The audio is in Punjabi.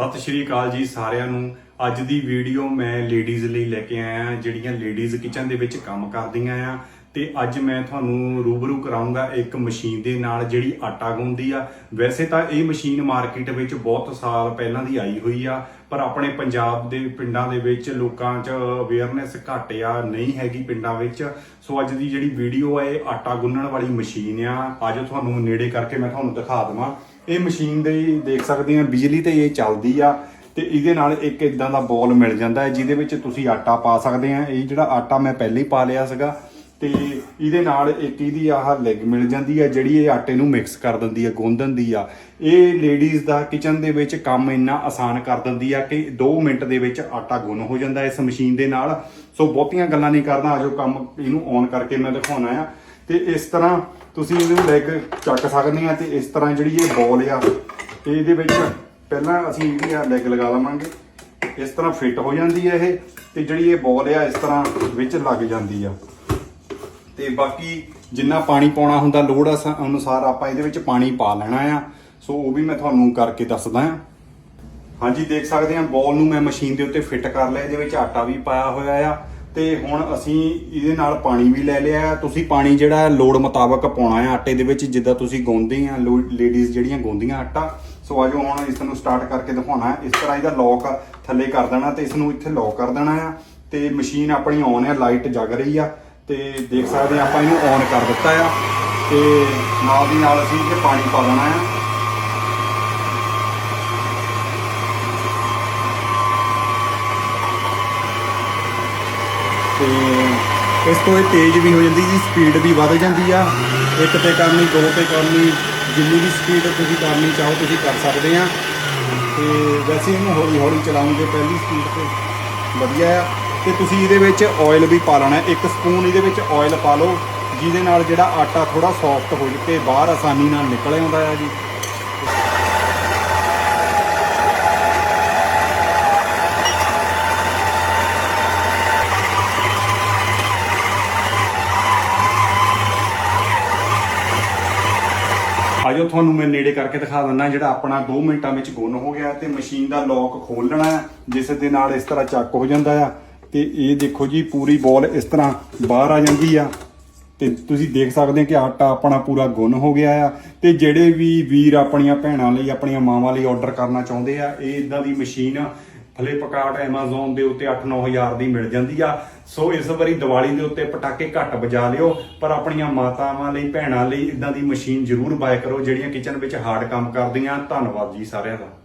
ਸਤਿ ਸ਼੍ਰੀ ਅਕਾਲ ਜੀ ਸਾਰਿਆਂ ਨੂੰ। ਅੱਜ ਦੀ ਵੀਡੀਓ ਮੈਂ ਲੇਡੀਜ਼ ਲਈ ਲੈ ਕੇ ਆਇਆ ਜਿਹੜੀਆਂ ਲੇਡੀਜ਼ ਕਿਚਨ ਦੇ ਵਿੱਚ ਕੰਮ ਕਰਦੀਆਂ ਆ। ਤੇ ਅੱਜ ਮੈਂ ਤੁਹਾਨੂੰ ਰੂਬਰੂ ਕਰਾਉਂਗਾ ਇੱਕ ਮਸ਼ੀਨ ਦੇ ਨਾਲ ਜਿਹੜੀ ਆਟਾ ਗੁੰਦੀ ਆ। ਵੈਸੇ ਤਾਂ ਇਹ ਮਸ਼ੀਨ ਮਾਰਕੀਟ ਵਿੱਚ ਬਹੁਤ ਸਾਲ ਪਹਿਲਾਂ ਦੀ ਆਈ ਹੋਈ ਆ, ਪਰ ਆਪਣੇ ਪੰਜਾਬ ਦੇ ਪਿੰਡਾਂ ਦੇ ਵਿੱਚ ਲੋਕਾਂ 'ਚ ਅਵੇਅਰਨੈਸ ਘੱਟ ਆ, ਨਹੀਂ ਹੈਗੀ ਪਿੰਡਾਂ ਵਿੱਚ। ਸੋ ਅੱਜ ਦੀ ਜਿਹੜੀ ਵੀਡੀਓ ਆ, ਇਹ ਆਟਾ ਗੁੰਨਣ ਵਾਲੀ ਮਸ਼ੀਨ ਆ। ਅੱਜ ਤੁਹਾਨੂੰ ਨੇੜੇ ਕਰਕੇ ਮੈਂ ਤੁਹਾਨੂੰ ਦਿਖਾ ਦਵਾਂ। ਇਹ ਮਸ਼ੀਨ ਦੇ ਦੇਖ ਸਕਦੇ ਆ, ਬਿਜਲੀ ਤੇ ਇਹ ਚੱਲਦੀ ਆ ਤੇ ਇਹਦੇ ਨਾਲ ਇੱਕ ਇਦਾਂ ਦਾ ਬੋਲ ਮਿਲ ਜਾਂਦਾ ਹੈ, ਜਿਹਦੇ ਵਿੱਚ ਤੁਸੀਂ ਆਟਾ ਪਾ ਸਕਦੇ ਆ। ਇਹ ਜਿਹੜਾ ਆਟਾ ਮੈਂ ਪਹਿਲੇ ਹੀ ਪਾ ਲਿਆ ਸੀਗਾ ਤੇ ਇਹਦੇ ਨਾਲ ਇੱਕ ਇਹਦੀ ਆਹ ਲੈਗ ਮਿਲ ਜਾਂਦੀ ਆ, ਜਿਹੜੀ ਇਹ ਆਟੇ ਨੂੰ ਮਿਕਸ ਕਰ ਦਿੰਦੀ ਆ ਗੁੰਨ ਦਿੰਦੀ ਆ। ਇਹ ਲੇਡੀਜ਼ ਦਾ ਕਿਚਨ ਦੇ ਵਿੱਚ ਕੰਮ ਇੰਨਾ ਆਸਾਨ ਕਰ ਦਿੰਦੀ ਆ ਕਿ 2 ਮਿੰਟ ਦੇ ਵਿੱਚ ਆਟਾ ਗੁੰਨ ਹੋ ਜਾਂਦਾ ਇਸ ਮਸ਼ੀਨ ਦੇ ਨਾਲ। ਸੋ ਬਹੁਤੀਆਂ ਗੱਲਾਂ ਨਹੀਂ ਕਰਦਾ, ਆਜੋ ਕੰਮ ਇਹਨੂੰ ਔਨ ਕਰਕੇ ਮੈਂ ਦਿਖਾਉਣਾ ਆ। ਤੇ ਇਸ ਤਰ੍ਹਾਂ ਤੁਸੀਂ ਇਹਨੂੰ ਲੈਗ ਚੱਕ ਸਕਦੇ ਆ ਤੇ ਇਸ ਤਰ੍ਹਾਂ ਜਿਹੜੀ ਇਹ ਬੋਲ ਆ, ਤੇ ਇਹਦੇ ਵਿੱਚ ਪਹਿਲਾਂ ਅਸੀਂ ਜਿਹੜੀ ਆ ਲੈਗ ਲਗਾ ਲਵਾਂਗੇ। ਇਸ ਤਰ੍ਹਾਂ ਫਿੱਟ ਹੋ ਜਾਂਦੀ ਹੈ ਇਹ ਤੇ ਜਿਹੜੀ ਇਹ ਬੋਲ ਆ, ਇਸ ਤਰ੍ਹਾਂ ਵਿੱਚ ਲੱਗ ਜਾਂਦੀ ਆ। ਤੇ ਬਾਕੀ ਜਿੰਨਾ ਪਾਣੀ ਪਾਉਣਾ ਹੁੰਦਾ, ਲੋੜ ਅਸ- ਅਨੁਸਾਰ ਆਪਾਂ ਇਹਦੇ ਵਿੱਚ ਪਾਣੀ ਪਾ ਲੈਣਾ ਆ। ਸੋ ਉਹ ਵੀ ਮੈਂ ਤੁਹਾਨੂੰ ਕਰਕੇ ਦੱਸਦਾ ਆ। ਹਾਂਜੀ, ਦੇਖ ਸਕਦੇ ਆ, ਬੋਲ ਨੂੰ ਮੈਂ ਮਸ਼ੀਨ ਦੇ ਉੱਤੇ ਫਿੱਟ ਕਰ ਲਿਆ, ਇਹਦੇ ਵਿੱਚ ਆਟਾ ਵੀ ਪਾਇਆ ਹੋਇਆ ਆ। ਤੇ ਹੁਣ ਅਸੀਂ ਇਹਦੇ ਨਾਲ ਪਾਣੀ ਵੀ ਲੈ ਲਿਆ। ਤੁਸੀਂ ਪਾਣੀ ਜਿਹੜਾ ਲੋੜ ਮੁਤਾਬਕ ਪਾਉਣਾ ਆ ਆਟੇ ਦੇ ਵਿੱਚ, ਜਿੱਦਾਂ ਤੁਸੀਂ ਗੁੰਨਦੇ ਆ ਲੇਡੀਜ਼ ਜਿਹੜੀਆਂ ਗੁੰਨਦੀਆਂ ਆਟਾ। ਸੋ ਆਜੋ ਹੁਣ ਇਸ ਨੂੰ ਸਟਾਰਟ ਕਰਕੇ ਦਿਖਾਉਣਾ ਇਸ ਤਰ੍ਹਾਂ ਇਹਦਾ ਲੌਕ ਥੱਲੇ ਕਰ ਦੇਣਾ ਤੇ ਇਸ ਨੂੰ ਇੱਥੇ ਲੌਕ ਕਰ ਦੇਣਾ ਆ ਤੇ ਮਸ਼ੀਨ ਆਪਣੀ ਔਨ ਆ ਲਾਈਟ ਜਗ ਰਹੀ ਆ। ਤੇ ਦੇਖ ਸਕਦੇ ਆ ਆਪਾਂ ਇਹਨੂੰ ਔਨ ਕਰ ਦਿੱਤਾ ਆ। ਤੇ ਨਾਲ ਦੀ ਨਾਲ ਅਸੀਂ ਇੱਥੇ ਪਾਣੀ ਪਾ ਦੇਣਾ ਆ ਤੇ ਇਸ ਤੋਂ ਇਹ ਤੇਜ਼ ਵੀ ਹੋ ਜਾਂਦੀ ਜੀ ਸਪੀਡ ਵੀ ਵੱਧ ਜਾਂਦੀ ਆ। ਇੱਕ ਤੇ ਕਰਨੀ, ਦੋ ਤੇ ਕਰਨੀ, ਜਿੰਨੀ ਵੀ ਸਪੀਡ ਤੁਸੀਂ ਕਰਨੀ ਚਾਹੋ, ਤੁਸੀਂ ਕਰ ਸਕਦੇ ਆ। ਤੇ ਵੈਸੇ ਇਹਨੂੰ ਹੌਲੀ ਹੌਲੀ ਚਲਾਉਂਗੇ ਪਹਿਲੀ ਸਪੀਡ ਤੇ ਵਧੀਆ ਆ। ਤੇ ਤੁਸੀਂ ਇਹਦੇ ਵਿੱਚ ਆਇਲ ਵੀ ਪਾ ਲੈਣਾ। ਇੱਕ ਸਪੂਨ ਇਹਦੇ ਵਿੱਚ ਆਇਲ ਪਾ ਲਓ, ਜਿਹਦੇ ਨਾਲ ਜਿਹੜਾ ਆਟਾ ਥੋੜਾ ਸੌਫਟ ਹੋ ਕੇ ਬਾਹਰ ਆਸਾਨੀ ਨਾਲ ਨਿਕਲ ਆਉਂਦਾ ਆ ਜੀ। ਆਜੋ, ਤੁਹਾਨੂੰ ਮੈਂ ਨੇੜੇ ਕਰਕੇ ਦਿਖਾ ਦਿੰਦਾ ਜਿਹੜਾ ਆਪਣਾ 2 ਮਿੰਟਾਂ ਵਿੱਚ ਗੁੰਨ ਹੋ ਗਿਆ ਤੇ ਮਸ਼ੀਨ ਦਾ ਲੌਕ ਖੋਲ ਲੈਣਾ ਜਿਸ ਦੇ ਨਾਲ ਇਸ ਤਰ੍ਹਾਂ ਚੱਕ ਹੋ ਜਾਂਦਾ ਆ। ਤੇ ਇਹ ਦੇਖੋ ਜੀ, ਪੂਰੀ ਬੋਲ ਇਸ ਤਰ੍ਹਾਂ ਬਾਹਰ ਆ ਜਾਂਦੀ ਆ। ਤੇ ਤੁਸੀਂ ਦੇਖ ਸਕਦੇ ਹੋ ਕਿ ਆਟਾ ਆਪਣਾ ਪੂਰਾ ਗੁੰਨ ਹੋ ਗਿਆ ਆ। ਤੇ ਜਿਹੜੇ ਵੀ ਵੀਰ ਆਪਣੀਆਂ ਭੈਣਾਂ ਲਈ, ਆਪਣੀਆਂ ਮਾਵਾਂ ਲਈ ਆਰਡਰ ਕਰਨਾ ਚਾਹੁੰਦੇ ਆ, ਇਹ ਇਦਾਂ ਦੀ ਮਸ਼ੀਨ ਹਲੇ ਪਕਾਟ ਐਮਾਜ਼ੋਨ ਦੇ ਉੱਤੇ 8-9000 ਦੀ ਮਿਲ ਜਾਂਦੀ ਆ। ਸੋ ਇਸ ਵਾਰੀ ਦੀਵਾਲੀ ਦੇ ਉੱਤੇ ਪਟਾਕੇ ਘੱਟ ਵਜਾ ਲਿਓ, ਪਰ ਆਪਣੀਆਂ ਮਾਤਾਵਾਂ ਲਈ, ਭੈਣਾਂ ਲਈ ਇਦਾਂ ਦੀ ਮਸ਼ੀਨ ਜ਼ਰੂਰ ਬਾਏ ਕਰੋ, ਜਿਹੜੀਆਂ ਕਿਚਨ ਵਿੱਚ ਹਾਰਡ ਕੰਮ ਕਰਦੀਆਂ। ਧੰਨਵਾਦ ਜੀ ਸਾਰਿਆਂ ਦਾ।